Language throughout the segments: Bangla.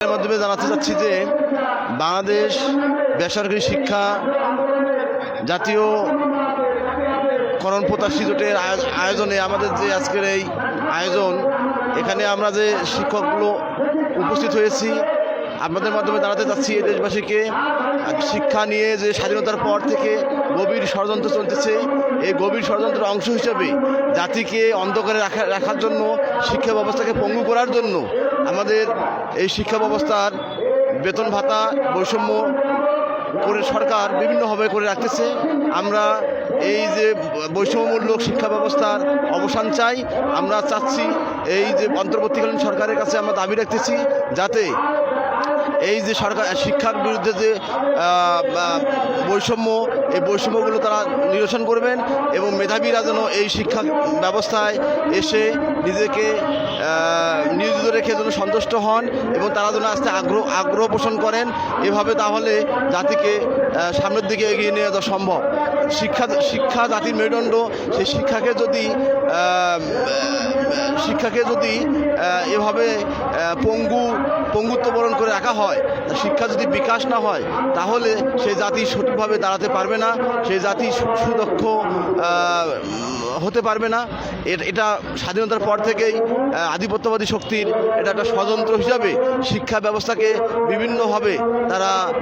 মাধ্যমে জানাতে চাচ্ছি যে বাংলাদেশ বেসরকারি শিক্ষা জাতীয় করণ প্রত্যাশী জোটের আয়- আয়োজনে আমাদের যে আজকের এই আয়োজন, এখানে আমরা যে শিক্ষকগুলো উপস্থিত হয়েছি, আপনাদের মাধ্যমে জানাতে চাচ্ছি এই দেশবাসীকে শিক্ষা নিয়ে যে স্বাধীনতার পর থেকে গভীর ষড়যন্ত্র চলতেছে, এই গভীর ষড়যন্ত্রের অংশ হিসেবে জাতিকে অন্ধকারে রাখা, রাখার জন্য, শিক্ষা ব্যবস্থাকে পঙ্গু করার জন্য আমাদের এই শিক্ষা ব্যবস্থার বেতন ভাতা, বৈষম্য করে সরকার বিভিন্নভাবে করে রাখতেছে। আমরা এই যে বৈষম্যমূলক শিক্ষা ব্যবস্থার অবসান চাই। আমরা চাচ্ছি এই যে অন্তর্বর্তীকালীন সরকারের কাছে আমরা দাবি রাখতেছি যাতে এই যে সরকার, শিক্ষার বিরুদ্ধে যে বৈষম্য, এই বৈষম্যগুলো তারা নিরসন করবেন এবং মেধাবীরা যেন এই শিক্ষা ব্যবস্থায় এসে নিজেকে নিয়োজিত রেখে যেন সন্তুষ্ট হন এবং তারা যেন আস্তে আগ্রহ আগ্রহ পোষণ করেন, এভাবে তাহলে জাতিকে সামনের দিকে এগিয়ে নিয়ে যাওয়া সম্ভব। শিক্ষা শিক্ষা জাতির মেরুদণ্ড, সেই শিক্ষাকে যদি শিক্ষাকে যদি এভাবে পঙ্গু, পঙ্গুত্ব বরণ করে রাখা হয়, শিক্ষা যদি বিকাশ না হয়, তাহলে সেই জাতি সঠিকভাবে দাঁড়াতে পারবে না। সেই জাতি সুদক্ষ হতে পারবে না। এটা স্বাধীনতার পর থেকেই আধিপত্যবাদী শক্তির এটা একটা ষড়যন্ত্র হিসাবে শিক্ষা ব্যবস্থাকে বিভিন্নভাবে তারা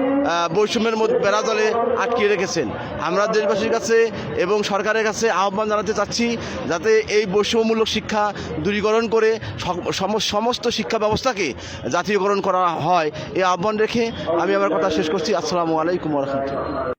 বৈষম্যের মধ্যে বেড়াতলে আটকিয়ে রেখেছেন। আমরা দেশবাসীর কাছে এবং সরকারের কাছে আহ্বান জানাতে চাচ্ছি যাতে এই বৈষম্যমূলক শিক্ষা দূরীকরণ করে সম- সম- সমস্ত শিক্ষা ব্যবস্থাকে জাতীয়করণ করা হয়। এই আহ্বান রেখে আমি আমার কথা শেষ করছি। আসসালামু আলাইকুম রহমতুল্লাহ।